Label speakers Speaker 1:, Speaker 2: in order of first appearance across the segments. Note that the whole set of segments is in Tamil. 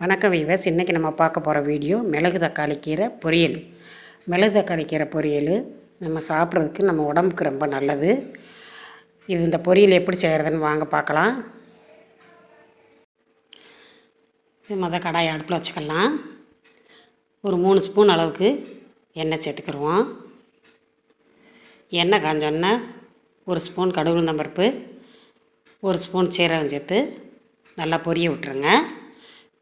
Speaker 1: வணக்கம் வீவர்ஸ். இன்றைக்கி நம்ம பார்க்க போகிற வீடியோ மிளகு தக்காளி கீரை பொரியல். மிளகு தக்காளி கீரை பொரியல் நம்ம சாப்பிட்றதுக்கு நம்ம உடம்புக்கு ரொம்ப நல்லது. இது இந்த பொரியல் எப்படி செய்கிறதுன்னு வாங்க பார்க்கலாம். இது மொதல் கடாயை அடுப்பில் வச்சுக்கலாம். ஒரு மூணு ஸ்பூன் அளவுக்கு எண்ணெய் சேர்த்துக்கிடுவோம் எண்ணெய் காஞ்சோன்னே ஒரு ஸ்பூன் கடுகு பருப்பு ஒரு ஸ்பூன் சீரகம் சேர்த்து நல்லா பொரிய விட்டுருங்க.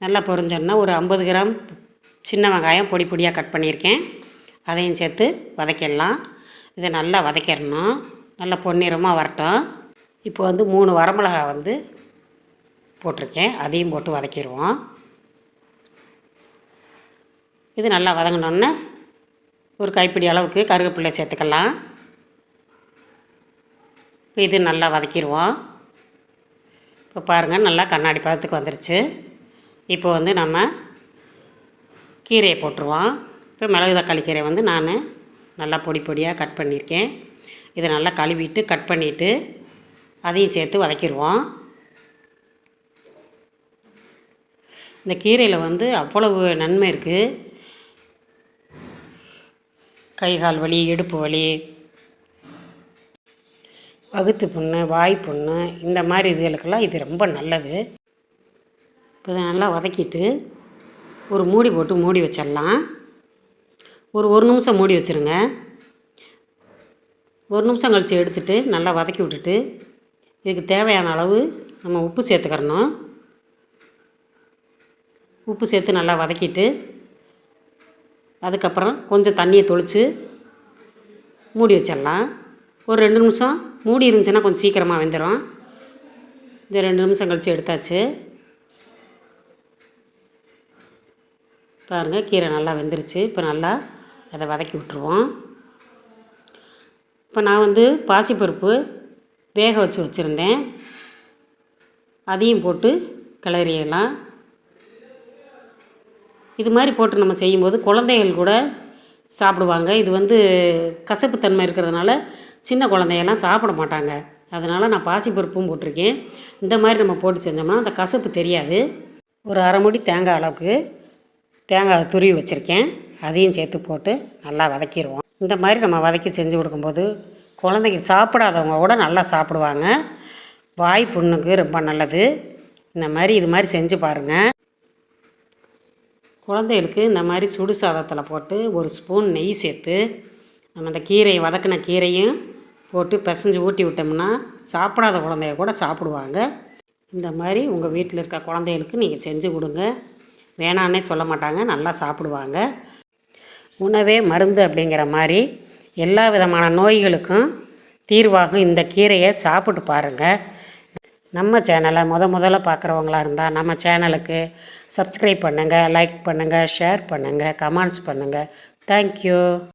Speaker 1: நல்லா பொரிஞ்சோன்னா ஒரு ஐம்பது கிராம் சின்ன வெங்காயம் பொடி பொடியாக கட் பண்ணியிருக்கேன். அதையும் சேர்த்து வதக்கிடலாம். இதை நல்லா வதக்கிடணும். நல்லா பொன்னிறமாக வரட்டும். இப்போ வந்து மூணு வரமிளகா வந்து போட்டிருக்கேன். அதையும் போட்டு வதக்கிடுவோம். இது நல்லா வதங்கினோன்னே ஒரு கைப்பிடி அளவுக்கு கருவேப்பிலை சேர்த்துக்கலாம். இப்போ இது நல்லா வதக்கிடுவோம். இப்போ பாருங்கள் நல்லா கண்ணாடி பதத்துக்கு வந்துருச்சு. இப்போ வந்து நம்ம கீரையை போட்டுருவோம். இப்போ மிளகு தக்காளி கீரை வந்து நான் நல்லா பொடி பொடியாக கட் பண்ணியிருக்கேன். இதை நல்லா கழுவிட்டு கட் பண்ணிவிட்டு அதையும் சேர்த்து வதக்கிடுவோம். இந்த கீரையில் வந்து அவ்வளவு நன்மை இருக்குது கை கால் வலி இடுப்பு வலி வகுத்து புண்ணு வாய் புண்ணு இந்த மாதிரி இதுகளுக்கெல்லாம் இது ரொம்ப நல்லது. இப்போ இதை நல்லா வதக்கிட்டு ஒரு மூடி போட்டு மூடி வச்சிடலாம். ஒரு ஒரு நிமிஷம் மூடி வச்சுருங்க. ஒரு நிமிஷம் கழித்து எடுத்துட்டு நல்லா வதக்கி விட்டுட்டு இதுக்கு தேவையான அளவு நம்ம உப்பு சேர்த்துக்கிறணும். உப்பு சேர்த்து நல்லா வதக்கிட்டு அதுக்கப்புறம் கொஞ்சம் தண்ணியை தொளித்து மூடி வச்சிடலாம். ஒரு ரெண்டு நிமிஷம் மூடி இருந்துச்சுன்னா கொஞ்சம் சீக்கிரமாக வெந்துடும் இந்த ரெண்டு நிமிஷம் கழித்து எடுத்தாச்சு. பாருங்கள் கீரை நல்லா வெந்துருச்சு. இப்போ நல்லா அதை வதக்கி விட்ருவோம் இப்போ நான் வந்து பாசிப்பருப்பு வேக வச்சு வச்சுருந்தேன். அதையும் போட்டு கிளறியலாம் இது மாதிரி போட்டு நம்ம செய்யும்போது குழந்தைகள் கூட சாப்பிடுவாங்க. இது வந்து கசப்புத்தன்மை இருக்கிறதுனால சின்ன குழந்தையெல்லாம் சாப்பிட மாட்டாங்க. அதனால் நான் பாசிப்பருப்பும் போட்டிருக்கேன். இந்த மாதிரி நம்ம போட்டு செஞ்சோம்னா அந்த கசப்பு தெரியாது. ஒரு அரை மூடி தேங்காய் அளவுக்கு தேங்காய் துருவி வச்சுருக்கேன். அதையும் சேர்த்து போட்டு நல்லா வதக்கிடுவோம் இந்த மாதிரி நம்ம வதக்கி செஞ்சு கொடுக்கும்போது குழந்தைங்க சாப்பிடாதவங்க கூட நல்லா சாப்பிடுவாங்க. வாய் புண்ணுக்கு ரொம்ப நல்லது. இந்த மாதிரி இது மாதிரி செஞ்சு பாருங்கள் குழந்தைகளுக்கு இந்த மாதிரி சுடு சாதத்தில் போட்டு ஒரு ஸ்பூன் நெய் சேர்த்து நம்ம அந்த கீரையை வதக்கின கீரையும் போட்டு பிசைஞ்சு ஊட்டி விட்டோம்னா சாப்பிடாத குழந்தைய கூட சாப்பிடுவாங்க. இந்த மாதிரி உங்கள் வீட்டில் இருக்க குழந்தைகளுக்கு நீங்கள் செஞ்சு கொடுங்க. வேணான்னே சொல்ல மாட்டாங்க நல்லா சாப்பிடுவாங்க. உணவே மருந்து அப்படிங்கிற மாதிரி எல்லா விதமான நோய்களுக்கும் தீர்வாகும் இந்த கீரையை சாப்பிட்டு பாருங்கள் நம்ம சேனலை முத முதல்ல பார்க்குறவங்களா இருந்தால் நம்ம சேனலுக்கு சப்ஸ்கிரைப் பண்ணுங்கள் லைக் பண்ணுங்கள் ஷேர் பண்ணுங்கள் கமெண்ட்ஸ் பண்ணுங்கள் தேங்க்யூ